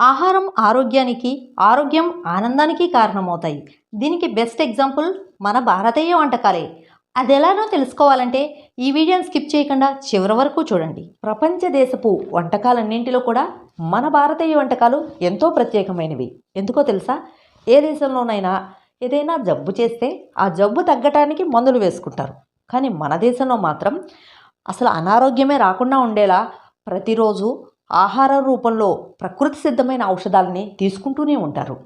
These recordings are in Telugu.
ఆహారం ఆరోగ్యానికి ఆరోగ్యం ఆనందానికి కారణమవుతాయి. దీనికి బెస్ట్ ఎగ్జాంపుల్ మన భారతీయ వంటకాలే. అది ఎలానో తెలుసుకోవాలంటే ఈ వీడియోని స్కిప్ చేయకుండా చివరి వరకు చూడండి. ప్రపంచ దేశపు వంటకాలన్నింటిలో కూడా మన భారతీయ వంటకాలు ఎంతో ప్రత్యేకమైనవి. ఎందుకో తెలుసా? ఏ దేశంలోనైనా ఏదైనా జబ్బు చేస్తే ఆ జబ్బు తగ్గటానికి మందులు వేసుకుంటారు. కానీ మన దేశంలో మాత్రం అసలు అనారోగ్యమే రాకుండా ఉండేలా ప్రతిరోజు ఆహార రూపంలో ప్రకృతి సిద్ధమైన ఔషధాలని తీసుకుంటూనే ఉంటారు.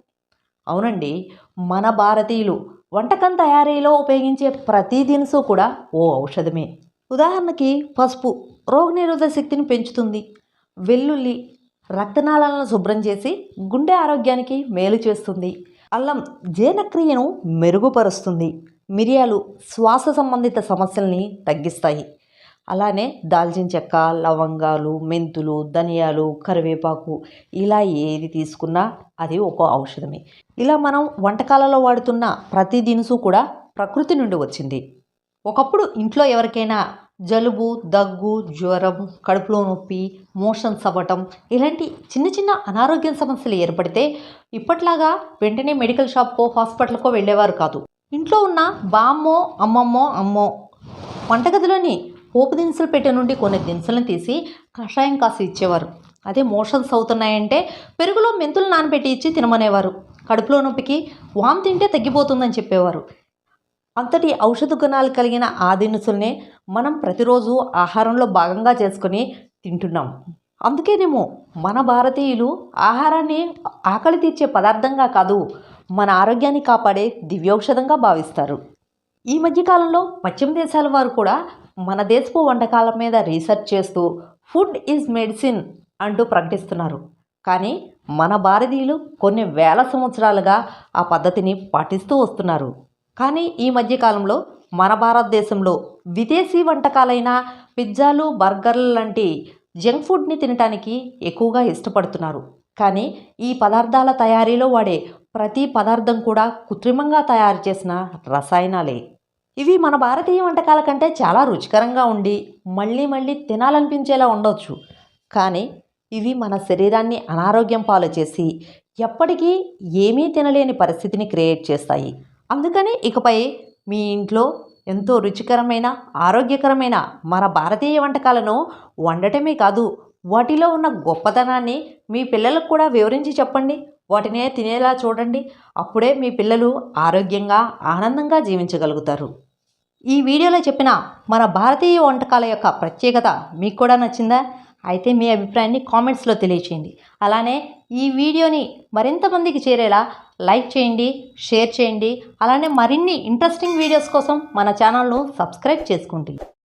అవునండి మన భారతీయులు వంటకం తయారీలో ఉపయోగించే ప్రతి దినుసు కూడా ఓ ఔషధమే. ఉదాహరణకి పసుపు రోగనిరోధక శక్తిని పెంచుతుంది. వెల్లుల్లి రక్తనాళాలను శుభ్రం చేసి గుండె ఆరోగ్యానికి మేలు చేస్తుంది. అల్లం జీర్ణక్రియను మెరుగుపరుస్తుంది. మిరియాలు శ్వాస సంబంధిత సమస్యల్ని తగ్గిస్తాయి. అలానే దాల్చిన చెక్క లవంగాలు మెంతులు ధనియాలు కరివేపాకు ఇలా ఏది తీసుకున్నా అది ఒక ఔషధమే. ఇలా మనం వంటకాలలో వాడుతున్న ప్రతి దినుసు కూడా ప్రకృతి నుండి వచ్చింది. ఒకప్పుడు ఇంట్లో ఎవరికైనా జలుబు దగ్గు జ్వరం కడుపులో నొప్పి మోషన్స్ అవ్వటం ఇలాంటి చిన్న చిన్న అనారోగ్య సమస్యలు ఏర్పడితే ఇప్పట్లాగా వెంటనే మెడికల్ షాప్కో హాస్పిటల్కో వెళ్ళేవారు కాదు. ఇంట్లో ఉన్న బామ్మో అమ్మమ్మో అమ్మో వంటగదిలోని పోపు దినుసులు పెట్టె నుండి కొన్ని దినుసులను తీసి కషాయం కాసి ఇచ్చేవారు. అదే మోషన్స్ అవుతున్నాయంటే పెరుగులో మెంతులు నానబెట్టి ఇచ్చి తినమనేవారు. కడుపులో నొప్పికి వామ్ తింటే తగ్గిపోతుందని చెప్పేవారు. అంతటి ఔషధ గుణాలు కలిగిన ఆ దినుసుల్నే మనం ప్రతిరోజు ఆహారంలో భాగంగా చేసుకొని తింటున్నాం. అందుకేనేమో మన భారతీయులు ఆహారాన్ని ఆకలి తీర్చే పదార్థంగా కాదు మన ఆరోగ్యాన్ని కాపాడే దివ్యౌషధంగా భావిస్తారు. ఈ మధ్యకాలంలో పశ్చిమ దేశాల వారు కూడా మన దేశపు వంటకాల మీద రీసెర్చ్ చేస్తూ ఫుడ్ ఈజ్ మెడిసిన్ అంటూ ప్రకటిస్తున్నారు. కానీ మన భారతీయులు కొన్ని వేల సంవత్సరాలుగా ఆ పద్ధతిని పాటిస్తూ వస్తున్నారు. కానీ ఈ మధ్యకాలంలో మన భారతదేశంలో విదేశీ వంటకాలైన పిజ్జాలు బర్గర్లు లాంటి జంక్ ఫుడ్ని తినటానికి ఎక్కువగా ఇష్టపడుతున్నారు. కానీ ఈ పదార్థాల తయారీలో వాడే ప్రతి పదార్థం కూడా కృత్రిమంగా తయారు చేసిన రసాయనాలే. ఇవి మన భారతీయ వంటకాల కంటే చాలా రుచికరంగా ఉండి మళ్ళీ మళ్ళీ తినాలనిపించేలా ఉండొచ్చు. కానీ ఇవి మన శరీరాన్ని అనారోగ్యం పాలు చేసి ఎప్పటికీ ఏమీ తినలేని పరిస్థితిని క్రియేట్ చేస్తాయి. అందుకని ఇకపై మీ ఇంట్లో ఎంతో రుచికరమైన ఆరోగ్యకరమైన మన భారతీయ వంటకాలను వండటమే కాదు వాటిలో ఉన్న గొప్పతనాన్ని మీ పిల్లలకు కూడా వివరించి చెప్పండి. వాటినే తినేలా చూడండి. అప్పుడే మీ పిల్లలు ఆరోగ్యంగా ఆనందంగా జీవించగలుగుతారు. ఈ వీడియోలో చెప్పిన మన భారతీయ వంటకాల యొక్క ప్రత్యేకత మీకు కూడా నచ్చిందా? అయితే మీ అభిప్రాయాన్ని కామెంట్స్లో తెలియచేయండి. అలానే ఈ వీడియోని మరింత మందికి చేరేలా లైక్ చేయండి షేర్ చేయండి. అలానే మరిన్ని ఇంట్రెస్టింగ్ వీడియోస్ కోసం మన ఛానల్ను సబ్స్క్రైబ్ చేసుకుంటుంది